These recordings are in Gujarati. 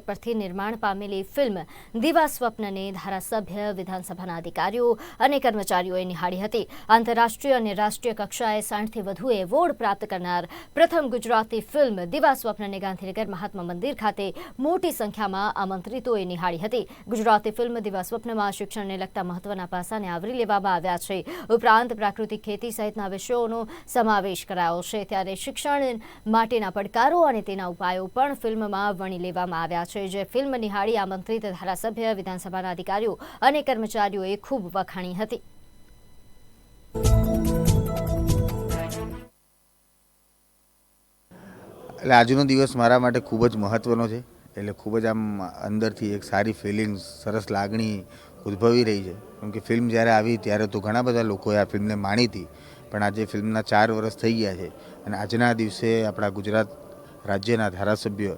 પરથી નિર્માણ પામેલી ફિલ્મ દિવા સ્વપ્નને ધારાસભ્ય, વિધાનસભાના અધિકારીઓ અને કર્મચારીઓએ નિહાળી હતી. આંતરરાષ્ટ્રીય અને રાષ્ટ્રીય કક્ષાએ સાઠથી વધુ એવોર્ડ પ્રાપ્ત કરનાર પ્રથમ ગુજરાતી ફિલ્મ દિવા સ્વપ્નને ગાંધીનગર મહાત્મા મંદિર ખાતે મોટી સંખ્યામાં આમંત્રિતોએ નિહાળી હતી. ગુજરાતી ફિલ્મ દિવા સ્વપ્નમાં શિક્ષણને લગતા મહત્વના પાસાને આવરી લેવામાં આવ્યા છે. ઉપરાંત પ્રાકૃતિક ખેતી સહિતના વિષયોનો સમાવેશ કરાયો છે. ત્યારે શિક્ષણ માટેના પડકારો અને તેના ઉપાયો પણ ફિલ્મમાં વણી લેવામાં આવ્યા છે જે ફિલ્મ નિહાળી આમંત્રિત ધારાસભ્ય, વિધાનસભાના અધિકારીઓ અને કર્મચારીઓએ ખૂબ વખાણી હતી. એટલે આજનો દિવસ મારા માટે ખૂબ જ મહત્ત્વનો છે. એટલે ખૂબ જ આમ અંદરથી એક સારી ફિલિંગ સરસ લાગણી ઉદ્ભવી રહી છે. કેમ કે ફિલ્મ જ્યારે આવી ત્યારે તો ઘણા બધા લોકોએ આ ફિલ્મને માણી હતી. પણ આજે ફિલ્મના ચાર વર્ષ થઈ ગયા છે. અને આજના દિવસે આપણા ગુજરાત રાજ્યના ધારાસભ્ય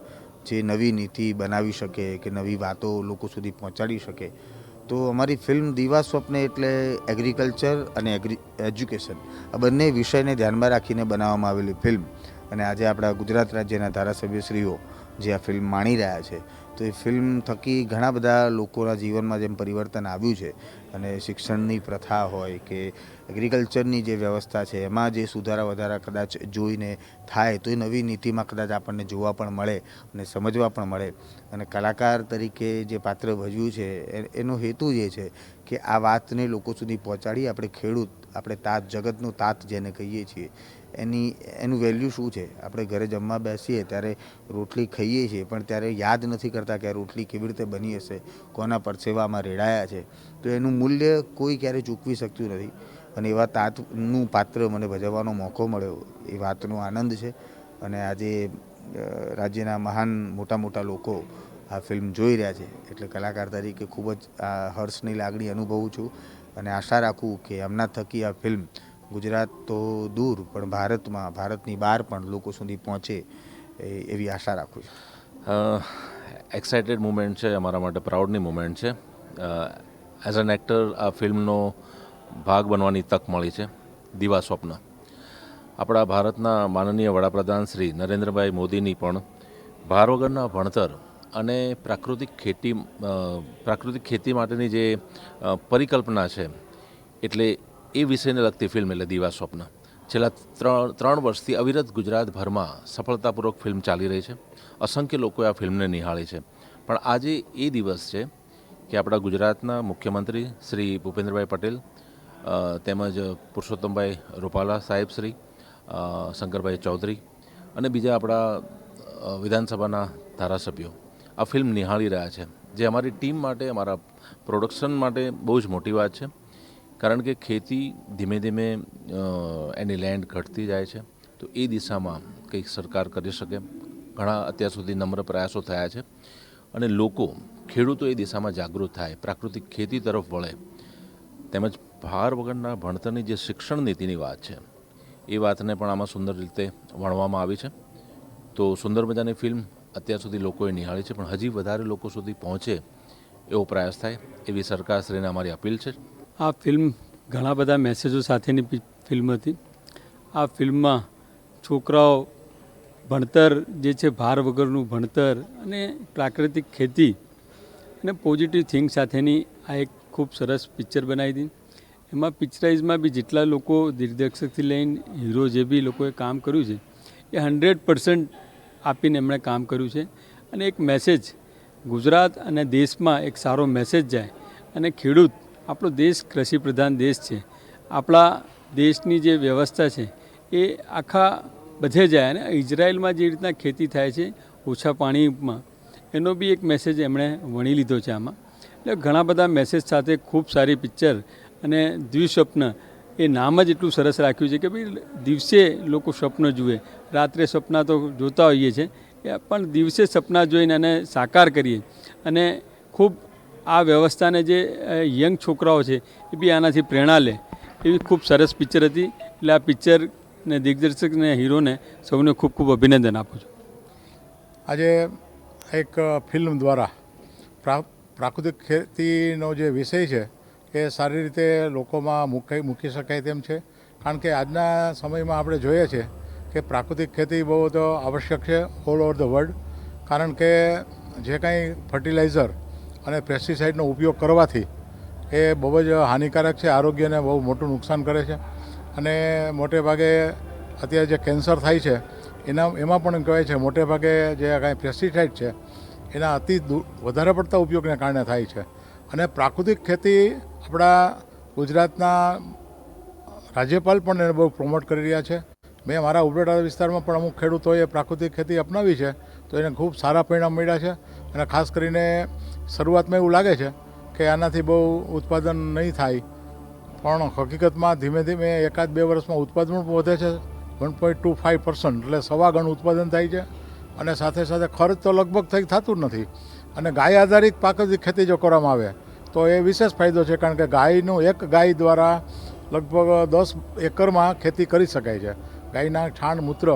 જે નવી નીતિ બનાવી શકે કે નવી વાતો લોકો સુધી પહોંચાડી શકે, તો અમારી ફિલ્મ દીવા સ્વપ્ન એટલે એગ્રીકલ્ચર અને એગ્રી, એજ્યુકેશન, આ બંને વિષયને ધ્યાનમાં રાખીને બનાવવામાં આવેલી ફિલ્મ. અને આજે આપણા ગુજરાત રાજ્યના ધારાસભ્યશ્રીઓ જે આ ફિલ્મ માણી રહ્યા છે, તો એ ફિલ્મ થકી ઘણા બધા લોકોના જીવનમાં જેમ પરિવર્તન આવ્યું છે અને શિક્ષણની પ્રથા હોય કે એગ્રીકલ્ચરની જે વ્યવસ્થા છે, એમાં જે સુધારા વધારા કદાચ જોઈને થાય, તો એ નવી નીતિમાં કદાચ આપણને જોવા પણ મળે અને સમજવા પણ મળે. અને કલાકાર તરીકે જે પાત્ર ભજવ્યું છે એનો હેતુ એ છે કે આ વાતને લોકો સુધી પહોંચાડી આપણે ખેડૂત, આપણે તાત, જગતનું તાત જેને કહીએ છીએ, એની, એનું વેલ્યુ શું છે? આપણે ઘરે જમવા બેસીએ ત્યારે રોટલી ખાઈએ છીએ, પણ ત્યારે યાદ નથી કરતા કે આ રોટલી કેવી રીતે બની હશે, કોના પરસેવામાં રેડાયા છે. તો એનું મૂલ્ય કોઈ ક્યારે ચૂકવી શકતું નથી. અને એવા તાતનું પાત્ર મને ભજવવાનો મોકો મળ્યો. એ વાતનો આનંદ છે. અને આજે રાજ્યના મહાન મોટા મોટા લોકો આ ફિલ્મ જોઈ રહ્યા છે. એટલે કલાકાર તરીકે ખૂબ જ આ હર્ષની લાગણી અનુભવું છું. અને આશા રાખું કે એમના થકી આ ફિલ્મ ગુજરાત તો દૂર, પણ ભારતમાં, ભારતની બહાર પણ લોકો સુધી પહોંચે એવી આશા રાખું છું. એક્સાઇટેડ મુમેન્ટ છે, અમારા માટે પ્રાઉડની મુમેન્ટ છે. એઝ એન એક્ટર આ ફિલ્મનો ભાગ બનવાની તક મળી છે, દીવા સ્વપ્ન. આપણા ભારતના માનનીય વડાપ્રધાન શ્રી નરેન્દ્રભાઈ મોદીની પણ ભાર વગરના ભણતર અને પ્રાકૃતિક ખેતી પ્રાકૃતિક ખેતી માટેની જે પરિકલ્પના છે, એટલે એ વિષયને લગતી ફિલ્મ એટલે દિવા સ્વપ્ન. છેલ્લા ત્રણ ત્રણ વર્ષથી અવિરત ગુજરાતભરમાં સફળતાપૂર્વક ફિલ્મ ચાલી રહી છે. અસંખ્ય લોકોએ આ ફિલ્મને નિહાળી છે. પણ આજે એ દિવસ છે કે આપણા ગુજરાતના મુખ્યમંત્રી શ્રી ભૂપેન્દ્રભાઈ પટેલ તેમજ પુરુષોત્તમભાઈ રૂપાલા સાહેબ શ્રી શંકરભાઈ ચૌધરી અને બીજા આપણા વિધાનસભાના ધારાસભ્યો આ ફિલ્મ નિહાળી રહ્યા છે. જે અમારી ટીમ માટે, અમારા પ્રોડક્શન માટે બહુ જ મોટી વાત છે. કારણ કે ખેતી ધીમે ધીમે એની લેન્ડ ઘટતી જાય છે. તો એ દિશામાં કંઈક સરકાર કરી શકે. ઘણા અત્યાર સુધી નમ્ર પ્રયાસો થયા છે. અને લોકો ખેડૂતો એ દિશામાં જાગૃત થાય, પ્રાકૃતિક ખેતી તરફ વળે. તેમજ ભાર વગરના ભણતરની જે શિક્ષણ નીતિની વાત છે, એ વાતને પણ આમાં સુંદર રીતે વણવામાં આવી છે. તો સુંદર મજાની ફિલ્મ અત્યાર સુધી લોકોએ નિહાળી છે, પણ હજી વધારે લોકો સુધી પહોંચે એવો પ્રયાસ થાય, એવી સરકારશ્રીને અમારી અપીલ છે. આ ફિલ્મ ઘણા બધા મેસેજો સાથેની ફિલ્મ હતી. આ ફિલ્મમાં છોકરાઓ ભણતર, જે છે, ભાર વગરનું ભણતર અને પ્રાકૃતિક ખેતી અને પોઝિટિવ થિંક સાથેની આ એક ખૂબ સરસ પિક્ચર બનાવી હતી એમાં પિક્ચરાઇઝમાં બી જેટલા લોકો દિગ્દર્શકથી લઈને હીરો જે બી લોકોએ કામ કર્યું છે, એ હંડ્રેડ પર્સન્ટ આપીને એમણે કામ કર્યું છે. અને એક મેસેજ ગુજરાત અને દેશમાં એક સારો મેસેજ જાય. અને ખેડૂત, આપણો દેશ કૃષિ પ્રધાન દેશ છે. આપણા દેશની જે વ્યવસ્થા છે, એ આખા બધે જાય અને ઇઝરાયલમાં જે રીતના ખેતી થાય છે, ઓછા પાણીમાં એનો બી એક મેસેજ એમણે વણી લીધો છે આમાં. એટલે ઘણા બધા મેસેજ સાથે ખૂબ સારી પિક્ચર અને દ્વિસ્વપ્ન એ નામ જ એટલું સરસ રાખ્યું છે કે ભાઈ દિવસે લોકો સ્વપ્ન જુએ. રાત્રે સપના તો જોતા હોઈએ છીએ પણ દિવસે સપના જોઈને એને સાકાર કરીએ. અને ખૂબ આ વ્યવસ્થાને જે યંગ છોકરાઓ છે એ બી આનાથી પ્રેરણા લે. એવી ખૂબ સરસ પિક્ચર હતી. એટલે આ પિક્ચર ને દિગ્દર્શક ને હીરોને સૌને ખૂબ ખૂબ અભિનંદન આપું છું. આજે એક ફિલ્મ દ્વારા. પ્રા, પ્રાકૃતિક ખેતીનો જે વિષય છે, એ સારી રીતે લોકોમાં મૂકી મૂકી શકાય તેમ છે. કારણ કે આજના સમયમાં આપણે જોઈએ છે કે પ્રાકૃતિક ખેતી બહુ તો આવશ્યક છે ઓલ ઓવર ધ વર્લ્ડ કારણ કે જે કાંઈ ફર્ટિલાઇઝર અને પેસ્ટિસાઇડનો ઉપયોગ કરવાથી એ બહુ જ હાનિકારક છે, આરોગ્યને બહુ મોટું નુકસાન કરે છે. અને મોટે ભાગે અત્યારે જે કેન્સર થાય છે એના એમાં પણ કહેવાય છે, મોટે ભાગે જે કાંઈ પેસ્ટિસાઇડ છે, એના અતિ વધારે પડતા ઉપયોગને કારણે થાય છે. અને પ્રાકૃતિક ખેતી આપણા ગુજરાતના રાજ્યપાલ પણ એને બહુ પ્રમોટ કરી રહ્યા છે. મેં મારા ઉપરેટા વિસ્તારમાં પણ અમુક ખેડૂતોએ પ્રાકૃતિક ખેતી અપનાવી છે, તો એને ખૂબ સારા પરિણામ મળ્યા છે. અને ખાસ કરીને શરૂઆતમાં એવું લાગે છે કે આનાથી બહુ ઉત્પાદન નહીં થાય. પણ હકીકતમાં ધીમે ધીમે એકાદ બે વર્ષમાં ઉત્પાદન પણ વધે છે. One point two five percent એટલે સવા ગણ ઉત્પાદન થાય છે. અને સાથે સાથે ખર્ચ તો લગભગ થઈ થતું જ નથી. અને ગાય આધારિત પ્રાકૃતિક ખેતી જો કરવામાં આવે, તો એ વિશેષ ફાયદો છે, કારણ કે ગાયનું એક ગાય દ્વારા લગભગ દસ એકરમાં ખેતી કરી શકાય છે. ગાયના છાણ મૂત્ર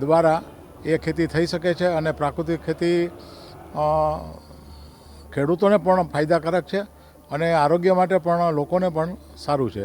દ્વારા એ ખેતી થઈ શકે છે અને પ્રાકૃતિક ખેતી ખેડૂતોને પણ ફાયદાકારક છે અને આરોગ્ય માટે પણ લોકોને પણ સારું છે.